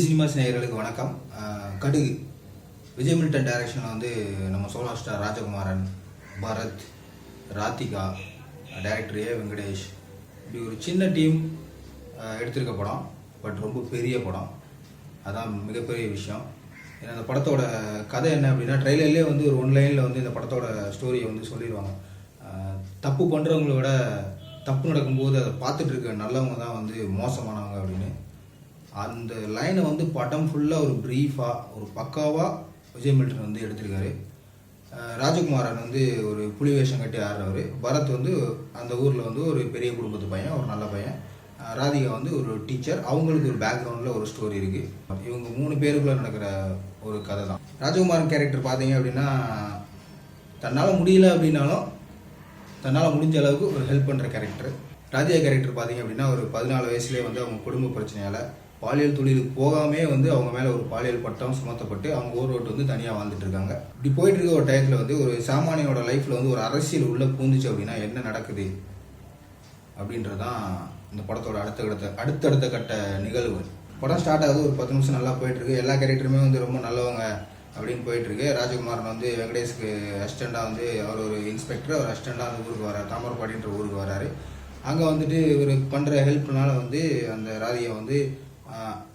Cinemas நேயர்களுக்கு வணக்கம். கடுகு. விஜய் மில்டன் டைரக்ஷனில் வந்து நம்ம solar star Rajakumaran Bharath Radhika director A Venkatesh. இப்படி ஒரு சின்ன டீம் எடுத்திருக்க படம். பட் ரொம்ப பெரிய படம். அதான் மிகப்பெரிய விஷயம். ஏன்னா அந்த படத்தோட கதை என்ன அப்படின்னா ட்ரெய்லர்லேயே வந்து ஒரு ஒன் லைனில் வந்து இந்த படத்தோட ஸ்டோரியை வந்து சொல்லிடுவாங்க. தப்பு பண்ணுறவங்களோட தப்பு நடக்கும்போது அதை பார்த்துட்டு இருக்க நல்லவங்க தான் வந்து மோசமானவங்க அப்படின்னு. அந்த லைனை வந்து படம் ஃபுல்லாக ஒரு ப்ரீஃபாக ஒரு பக்காவாக விஜய் மில்டன் வந்து எடுத்திருக்காரு. ராஜகுமாரன் வந்து ஒரு புலி வேஷம் கட்டி ஆடுறவர். பரத் வந்து அந்த ஊரில் வந்து ஒரு பெரிய குடும்பத்து பையன் ஒரு நல்ல பையன். ராதிகா வந்து ஒரு டீச்சர் அவங்களுக்கு ஒரு பேக்ரவுண்டில் ஒரு ஸ்டோரி இருக்குது இவங்க மூணு பேருக்குள்ளே நடக்கிற ஒரு கதை தான். ராஜகுமாரன் கேரக்டர் பார்த்தீங்க அப்படின்னா தன்னால் முடியல அப்படின்னாலும் தன்னால் முடிஞ்ச அளவுக்கு ஒரு ஹெல்ப் பண்ணுற கேரக்டர் ராதிகா கேரக்டர் பார்த்தீங்க அப்படின்னா ஒரு பதினாலு வயசுலேயே வந்து அவங்க குடும்ப பிரச்சனையால் பாலியல் தொழிலுக்கு போகாமே வந்து அவங்க மேலே ஒரு பாலியல் பட்டம் சுமத்தப்பட்டு அவங்க ஊர் வந்து தனியாக வாழ்ந்துட்டு இருக்காங்க. இப்படி போயிட்டு இருக்க ஒரு டயத்தில் வந்து ஒரு சாமானியோட லைஃப்பில் வந்து ஒரு அரசியல் உள்ளே பூந்துச்சு அப்படின்னா என்ன நடக்குது? அப்படின்றதான் இந்த படத்தோட அடுத்த அடுத்த அடுத்தடுத்த கட்ட நிகழ்வு. படம் ஸ்டார்ட் ஆகுது ஒரு பத்து நிமிஷம் நல்லா போயிட்டுருக்கு எல்லா கேரக்டருமே வந்து ரொம்ப நல்லவங்க அப்படின்னு போயிட்டுருக்கு ராஜகுமாரன் வந்து வெங்கடேஷ்க்கு அசிஸ்டண்டாக வந்து அவர் ஒரு இன்ஸ்பெக்டர் அவர் அசிஸ்டண்டாக அந்த ஊருக்கு வரார் தாமரப்பாடின்ற ஊருக்கு வராரு அங்கே வந்துட்டு இவர் பண்ணுற ஹெல்ப்னால வந்து அந்த ராதியை வந்து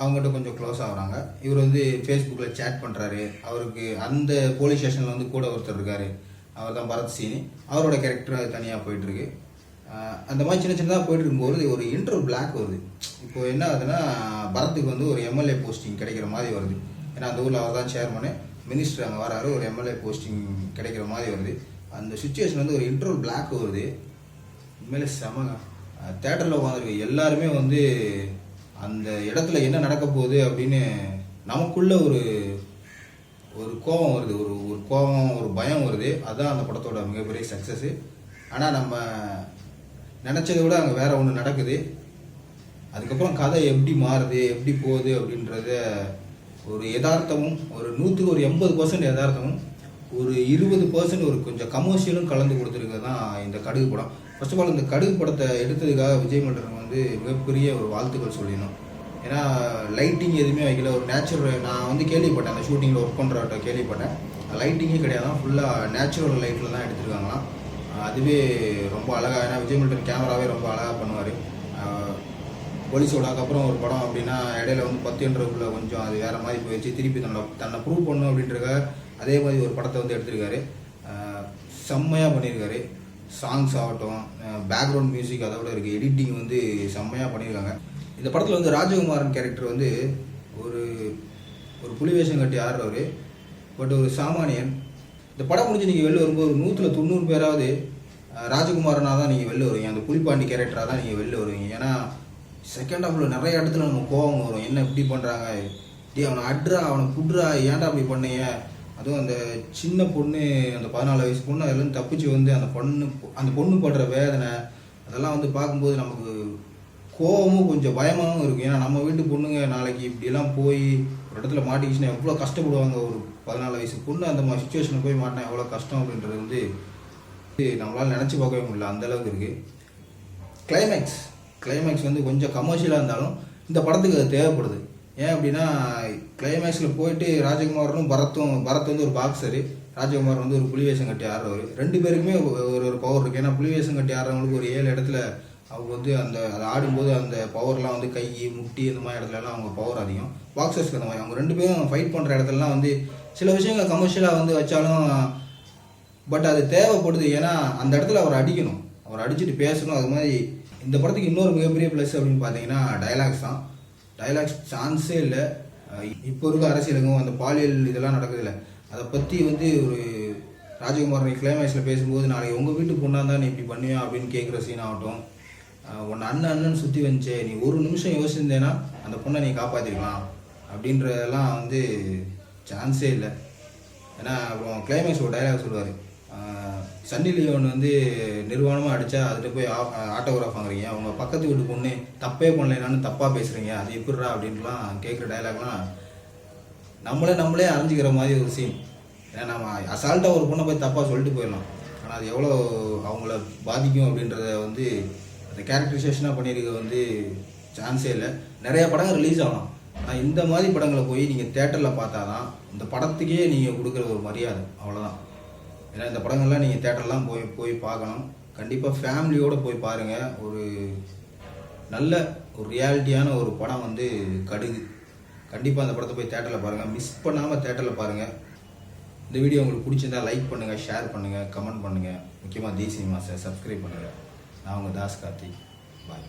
அவங்ககிட்ட கொஞ்சம் க்ளோஸ் ஆகுறாங்க. இவர் வந்து ஃபேஸ்புக்கில் சேட் பண்ணுறாரு அவருக்கு அந்த போலீஸ் ஸ்டேஷனில் வந்து கூட ஒருத்தர் இருக்கார். அவர் தான் பரத் சீனி. அவரோட கேரக்டர் தனியாக போயிட்டுருக்கு. அந்த மாதிரி சின்ன சின்னதாக போயிட்டு இருக்கும்போது ஒரு இன்டர் பிளாக் வருது. இப்போ என்ன ஆகுதுன்னா பரத்துக்கு வந்து ஒரு எம்எல்ஏ போஸ்டிங் கிடைக்கிற மாதிரி வருது. ஏன்னா அந்த ஊரில் அவர் தான் சேர்மனு மினிஸ்டர் அங்கே வராரு ஒரு எம்எல்ஏ போஸ்டிங் கிடைக்கிற மாதிரி வருது. அந்த சுச்சுவேஷன் வந்து ஒரு இன்டர்வல் பிளாக் வருது. உண்மையிலே செமங்க தேட்டரில் உட்காந்துருக்கு எல்லாருமே வந்து அந்த இடத்துல என்ன நடக்க போகுது அப்படின்னு நமக்குள்ள ஒரு ஒரு கோபம் வருது. ஒரு ஒரு கோபம் ஒரு பயம் வருது. அதுதான் அந்த படத்தோட மிகப்பெரிய சக்ஸஸ்ஸு ஆனால் நம்ம நினச்சதை விட அங்கே வேற ஒன்று நடக்குது. அதுக்கப்புறம் கதை எப்படி மாறுது எப்படி போகுது அப்படின்றத ஒரு யதார்த்தமும் ஒரு நூற்றுக்கு ஒரு எண்பது பர்சன்ட் யதார்த்தமும் ஒரு இருபது பர்சன்ட் ஒரு கொஞ்சம் கமர்ஷியலும் கலந்து கொடுத்துருக்கிறது தான் இந்த கடுகு படம். ஃபர்ஸ்ட் ஆஃப் ஆல் இந்த கடுகு படத்தை எடுத்ததுக்காக விஜய் மன்றன் வந்து மிகப்பெரிய ஒரு வாழ்த்துக்கள் சொல்லிடணும். ஏன்னா லைட்டிங் எதுவுமே வைக்கல. ஒரு நேச்சுரல் நான் வந்து கேள்விப்பட்டேன் அந்த ஷூட்டிங்கில் ஒர்க் பண்ணுறவர்கிட்ட கேள்விப்பட்டேன். லைட்டிங்கே கிடையாது. ஃபுல்லாக நேச்சுரல் லைட்டில் தான் எடுத்துருக்காங்களாம். அதுவே ரொம்ப அழகாக ஏன்னா விஜய் மண்டன் கேமராவே ரொம்ப அழகாக பண்ணுவார். போலீஸோட அப்புறம் ஒரு படம் அப்படின்னா இடையில வந்து பத்துன்றதுக்குள்ள கொஞ்சம் அது வேறு மாதிரி போயிடுச்சு திருப்பி தன்னோட தன்னை ப்ரூவ் பண்ணும் அப்படின்றக்காக அதே மாதிரி ஒரு படத்தை வந்து எடுத்திருக்காரு. செம்மையாக பண்ணியிருக்காரு. சாங்ஸ் ஆகட்டும் பேக்ரவுண்ட் மியூசிக் அதை விட இருக்குது எடிட்டிங் வந்து செம்மையாக பண்ணியிருக்காங்க இந்த படத்தில் வந்து ராஜகுமாரன் கேரக்டர் வந்து ஒரு ஒரு புலிவேஷம் கட்டி ஆடுறவர் பட் ஒரு சாமானியன். இந்த படம் முடிஞ்சு நீங்கள் வெளில வரும்போது ஒரு நூற்றில் தொண்ணூறு பேராவது ராஜகுமாரனாக தான் நீங்கள் வெளில வருவீங்க. அந்த புலிப்பாண்டி கேரக்டராக தான் நீங்கள் வெளில வருவீங்க. ஏன்னா செகண்ட் ஹாஃபில் நிறைய இடத்துல நம்ம கோவம் வரும். என்ன இப்படி பண்ணுறாங்க டே அவனை அட்ரா அவனை புட்ரா ஏன்டா அப்படி பண்ணீங்க? அதுவும் அந்த சின்ன பொண்ணு அந்த பதினாலு வயசு பொண்ணு அதுலேருந்து தப்பிச்சு வந்து அந்த பொண்ணு அந்த பொண்ணு படுற வேதனை அதெல்லாம் வந்து பார்க்கும்போது நமக்கு கோபமும் கொஞ்சம் பயமாகவும் இருக்கும். ஏன்னா நம்ம வீட்டு பொண்ணுங்க நாளைக்கு இப்படிலாம் போய் ஒரு இடத்துல மாட்டிக்கிச்சுன்னா எவ்வளோ கஷ்டப்படுவாங்க? ஒரு பதினாலு வயசு பொண்ணு அந்த மாதிரி சுச்சுவேஷனில் போய் மாட்டினா எவ்வளோ கஷ்டம் அப்படின்றது வந்து நம்மளால் நினச்சி பார்க்கவே முடியல. அந்த அளவுக்கு இருக்குது கிளைமேக்ஸ் கிளைமேக்ஸ் வந்து கொஞ்சம் கமர்ஷியலாக இருந்தாலும் இந்த படத்துக்கு அது தேவைப்படுது. ஏன் அப்படின்னா கிளைமேக்ஸில் போயிட்டு ராஜகுமாரனும் பரத்தும் பரத் வந்து ஒரு பாக்ஸரு ராஜகுமார் வந்து ஒரு புலிவேஷம் கட்டி ஆடுறவர். ரெண்டு பேருக்குமே ஒரு ஒரு பவர் இருக்குது ஏன்னா புலிவேஷம் கட்டி ஆடுறவங்களுக்கு ஒரு ஏழு இடத்துல அவங்க வந்து அந்த அதை ஆடும்போது அந்த பவர்லாம் வந்து கை முட்டி இந்த மாதிரி இடத்துலலாம் அவங்க பவர் அதிகம். பாக்ஸர்ஸ்க்கு அந்த மாதிரி. அவங்க ரெண்டு பேரும் ஃபைட் பண்ணுற இடத்துலலாம் வந்து சில விஷயங்கள் கமர்ஷியலாக வந்து வச்சாலும் பட் அது தேவைப்படுது. ஏன்னா அந்த இடத்துல அவர் அடிக்கணும். அவர் அடிச்சுட்டு பேசணும். அது மாதிரி இந்த படத்துக்கு இன்னொரு மிகப்பெரிய ப்ளஸ் அப்படின்னு பார்த்தீங்கன்னா டயலாக்ஸ் தான். டைலாக்ஸ் சான்ஸே இல்லை. இப்போ இருக்க அரசியலுக்கும் அந்த பாலியல் இதெல்லாம் நடக்குதுல்ல. அதை பற்றி வந்து ஒரு ராஜகுமாரன் கிளைமேக்ஸில் பேசும்போது நாளைக்கு உங்கள் வீட்டு பொண்ணாக இருந்தால் நீ இப்படி பண்ணுவியா அப்படின்னு கேட்குற சீன் ஆகட்டும். உன்னை அண்ணன் அண்ணன் சுற்றி வந்துச்சே நீ ஒரு நிமிஷம் யோசிச்சிருந்தேன்னா அந்த பொண்ணை நீ காப்பாற்றிருக்கலாம் அப்படின்றதெல்லாம் வந்து சான்ஸே இல்லை. ஏன்னா அப்புறம் கிளைமேக்ஸ் ஒரு டைலாக் சொல்லுவார். சன்னி லியோன் வந்து நிர்வாணமாக அடித்தா அதில் போய் ஆட்டோகிராஃப் வாங்குறீங்க அவங்க பக்கத்து வீட்டு பொண்ணு தப்பே பண்ணலைனாலும் தப்பாக பேசுகிறீங்க அது எப்படிடா? அப்படின்லாம் கேட்குற டைலாக்லாம் நம்மளே நம்மளே அறிஞ்சிக்கிற மாதிரி ஒரு சீன் ஏன்னா நம்ம அசால்ட்டாக ஒரு பொண்ணை போய் தப்பாக சொல்லிட்டு போயிடலாம். ஆனால் அது எவ்வளோ அவங்கள பாதிக்கும் அப்படின்றத வந்து அந்த கேரக்டரைசேஷனாக பண்ணியிருக்க வந்து சான்ஸே இல்லை. நிறைய படங்கள் ரிலீஸ் ஆகலாம். ஆனால் இந்த மாதிரி படங்களை போய் நீங்கள் தேட்டரில் பார்த்தா தான் இந்த படத்துக்கே நீங்கள் கொடுக்குற ஒரு மரியாதை. அவ்வளோதான் ஏன்னா இந்த படங்கள்லாம் நீங்கள் தேட்டர்லாம் போய் போய் பார்க்கணும். கண்டிப்பாக ஃபேமிலியோடு போய் பாருங்கள் ஒரு நல்ல ஒரு ரியாலிட்டியான ஒரு படம் வந்து கடுகு. கண்டிப்பாக அந்த படத்தை போய் தேட்டரில் பாருங்கள் மிஸ் பண்ணாமல் தேட்டரில் பாருங்கள் இந்த வீடியோ உங்களுக்கு பிடிச்சிருந்தா லைக் பண்ணுங்கள் ஷேர் பண்ணுங்கள் கமெண்ட் பண்ணுங்கள் முக்கியமாக தி சினிமாஸை சப்ஸ்கிரைப் பண்ணுங்கள் நான் உங்கள் தாஸ் கார்த்திக். பாய்